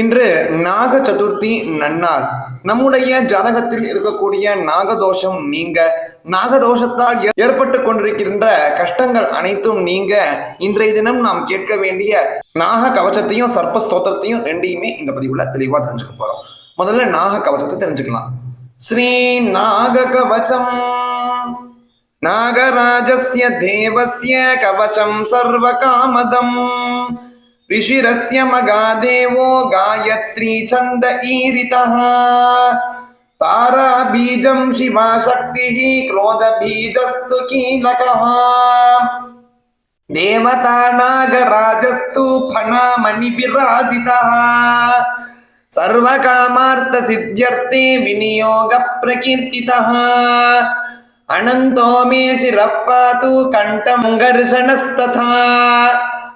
இன்று நாக சதுர்த்தி நன்னாள். நம்முடைய ஜாதகத்தில் இருக்கக்கூடிய நாகதோஷம் நீங்க. நாகதோஷத்தால் ஏற்பட்டு கொண்டிருக்கின்ற கஷ்டங்கள் அனைத்தும் நீங்க. இன்றைய தினம் நாம் கேட்க வேண்டிய நாக கவச்சத்தையும் சர்ப்ப ஸ்தோத்திரத்தையும் ரெண்டையுமே இந்த பதிவுல தெளிவா தெரிஞ்சுக்க போறோம். முதல்ல நாக கவச்சத்தை தெரிஞ்சுக்கலாம். ஸ்ரீ நாக கவச்சம் நாகராஜஸ்ய தேவசிய கவச்சம் சர்வ காமதம். ऋषिरस्य मगादेवो गायत्री छन्द ईरितः ताराबीजं शिवाशक्तिः क्रोधबीजस्तु कीलकः देवता नागराजस्तु फणामणिविराजितः सर्वकामार्थसिद्ध्यर्थे विनियोगप्रकीर्तितः अनन्तो मे शिरः पातु कण्ठं घर्षणस्तथा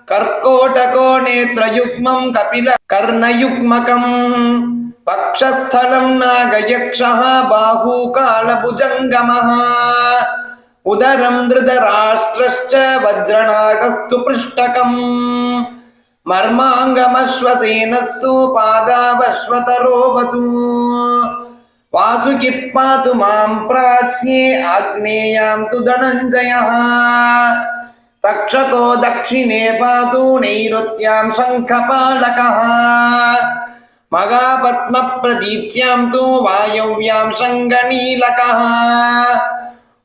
கர்கோடகோ நேத்திரயுக்மம் கபில கர்ணயுக்மகம் பக்ஷஸ்தலம் நாகயக்ஷா பாகூகால புஜங்கமஹ உதரம் திருதராஷ்டிரஷ்ட வஜ்ரணாகஸ்து பிருஷ்டகம் மர்மாங்கமஸ்வசேனஸ்து பாதாவஸ்வதரோவது வாசுகி பாது மாம் பிராச்சியே ஆக்னேயாம் து தனஞ்சயா तक्षको दक्षिणे पातु नैऋत्यां शङ्खपालकः मगापद्मप्रदीच्यां तु वायव्यां शङ्गनीलकः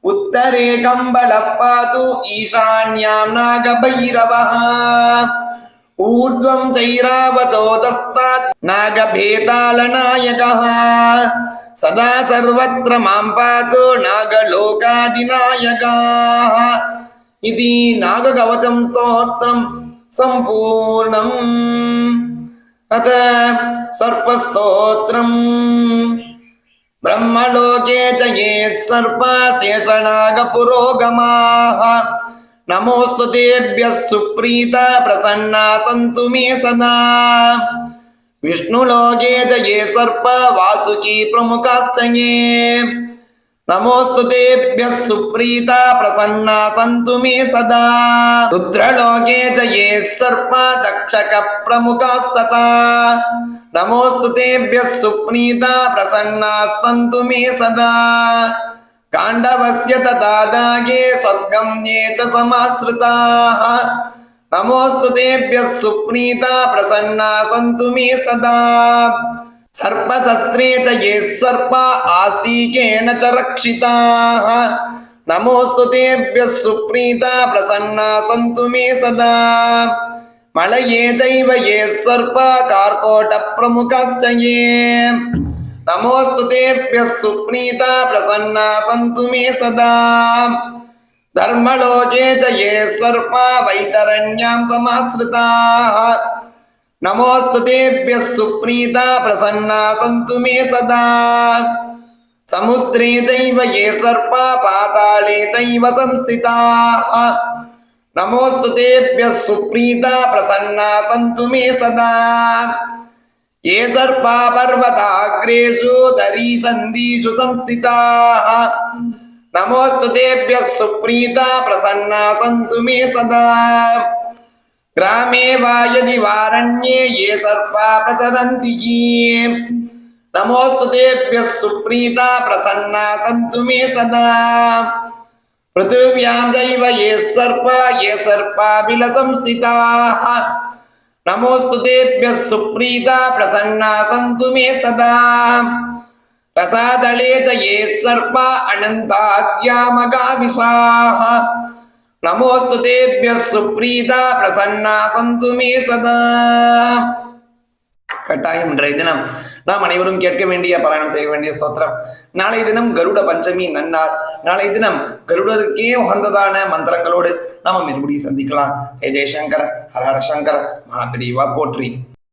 उत्तरे कम्बलः पातु ईशान्यां नागभैरवः ऊर्ध्वं चैरावतोदस्तात् नागभेतालनायकः सदा सर्वत्र मां पातु नागलोकादिनायकाः ఇది నాగకవచం స్తోత్రం సంపూర్ణం అత సర్పస్తోత్రం బ్రహ్మలోకే చే సర్పశేషనాగ పురోగమా నమోస్తు తేభ్య సుప్రీత ప్రసన్నా సంతు మే సదా విష్ణులోకే చే సర్ప వాసుకి ప్రముఖాశ్చయే प्रमुखाश्च ये नमोऽस्तु तेभ्यः सुप्रीता प्रसन्ना सन्तु मे सदा रुद्रलोके च ये सर्प दक्षकप्रमुखास्तथा नमोऽस्तु तेभ्यः सुप्रीता प्रसन्नाः सन्तु मे सदा काण्डवस्य तथा दागे सद्गम्ये च समाश्रिताः नमोऽस्तु तेभ्यः सुप्रीता प्रसन्ना सन्तु मे सदा सर्पशस्त्रे च ये सर्पा आस्तिकेन च रक्षिताः नमोऽस्तु तेभ्यः सुप्रीता प्रसन्ना सन्तु मे सदा मलये चैव ये सर्पा कार्कोटप्रमुखश्च ये नमोऽस्तु तेभ्यः सुप्रीता प्रसन्ना सन्तु मे सदा धर्मलोके च ये सर्पा वैतरण्यां समाश्रिताः नमोऽस्तु सुप्रीता प्रसन्ना सन्तु मे सदा। समुद्रे चैव ये सर्पा पाताले चैव संस्थिताः। सुप्रीता प्रसन्ना सन्तु मे सदा। ये सर्पा पर्वताग्रेषु दरीसन्धिषु संस्थिताः। नमोऽस्तु तेभ्यः सुप्रीता प्रसन्ना सन्तु मे सदा। கிராமே வாயதி வாரண்யே ஏ சர்ப்பா பிரசரந்தி நமோஸ்து தேபிய சுப்ரீதா பிரசன்னா சந்து மே சதா பிருத்திவியாம் ஜைவ ஏ சர்ப்பா ஏ சர்ப்பா விலசம் ஸ்திதா நமோஸ்து தேபிய சுப்ரீதா பிரசன்னா சந்து மே சதா ரசாதளே ஜ ஏ சர்ப்பா அனந்தாத்யா மகாவிஷாஹ நமோஸ்து தேபிய சுப்ரீதா பிரசன்னா சந்துமே சதா கட்டாயம் இன்றைய தினம் நாம் அனைவரும் கேட்க வேண்டிய பாராயணம் செய்ய வேண்டிய ஸ்தோத்திரம். நாளை தினம் கருட பஞ்சமி நன்னார் நாளை தினம் கருடருக்கே உகந்ததான மந்திரங்களோடு நாம மறுபடியும் சந்திக்கலாம். ஜெய ஜெயசங்கர ஹரஹர சங்கர மகாபிரிவா போற்றி.